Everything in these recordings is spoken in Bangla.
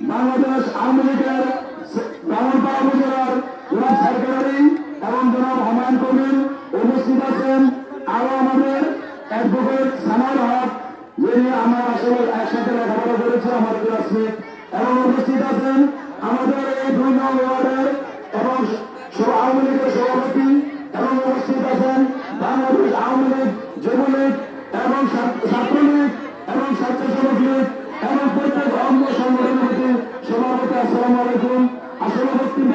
বাংলাদেশ আওয়ামী লীগের ব্রাহ্মণপাড়া উপজেলার জনাব সেক্রেটারি এবং জনাব হুমায়ুন কবির উপস্থিত আছেন। আরও আমাদের অ্যাডভোকেট সামাল হক, যিনি আমরা আসলে একসাথে লেখাপড়া করেছি, আমাদের ক্লাসমেট এবং উপস্থিত আছেন আমাদের এই দুই নং ওয়ার্ডের এবং আওয়ামী লীগের সভাপতি এবং উপস্থিত আছেন বাংলাদেশ আওয়ামী লীগ, যুবলীগ এবং ছাত্র- আসসালাম আলাইকুম। আসলে বক্তব্য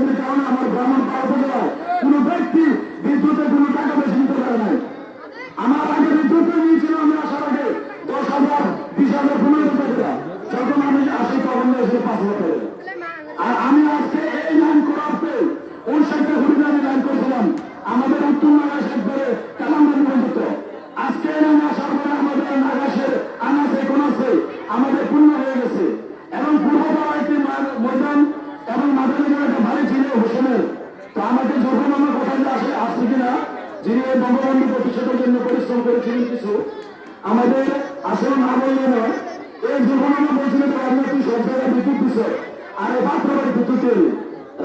খান কারণে আমার ব্রাহ্মণ পাওয়া যায় কোনো ব্যক্তি বিদ্যুতের কোনো টাকা বেশি নিতে পারে নাই। আমার আগে বিদ্যুতে নিয়েছিল আমি আসার আগে দশ হাজার, বিশ হাজার, পনেরো টাকা। যখন আমি আসি তখন এসে পাঁচ হাজার আর আমি যিনি এই বঙ্গবন্ধু প্রতিষ্ঠার জন্য পরিশ্রম করেছিলেন কিছু। আমাদের আসলে না বললে নয় এই আমরা বলছিলাম যে আমরা তুই সব জায়গায় বিদ্যুৎ দিছ। আর এই বাড়ি বিদ্যুৎ এলি।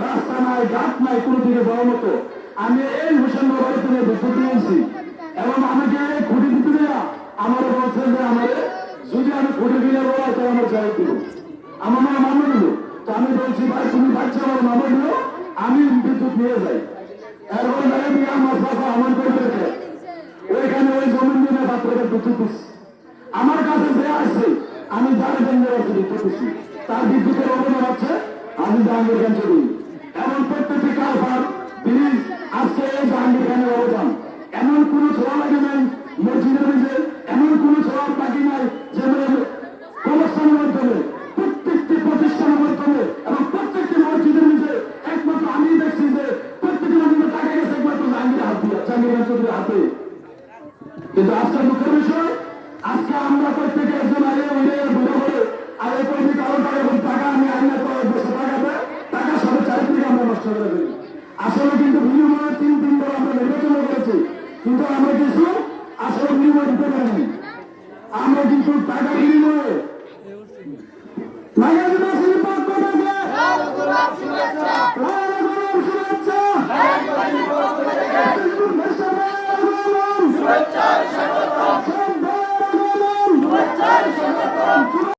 রাস্তা নাই, ঘাট নাই, কোনো দিকে যাওয়ার মতো। আমি এই হোসেন বাড়ি থেকে বিদ্যুৎ নিয়েছি এবং আমাকে খুঁটি দিতে দেয়া। আমার বলছে যে আমাদের যদি আমি খুঁটি দিলে বলা তো আমার জয় দিব। আমার মা মামলা দিল। তো আমি বলছি, ভাই, তুমি বাচ্চা আমার মামলা দিল আমি বিদ্যুৎ নিয়ে যাই। এরপরে দেখা দিয়ে আমার চাষা আমার করবে ওইখানে ওই জমিন পাত্রকে বিদ্যুৎ দিচ্ছি আমার কাছে যে আসছে আমি যার জন্য তার বিদ্যুতের অবদান আছে, আমি চৌধুরী এমন প্রত্যেকটি কারবার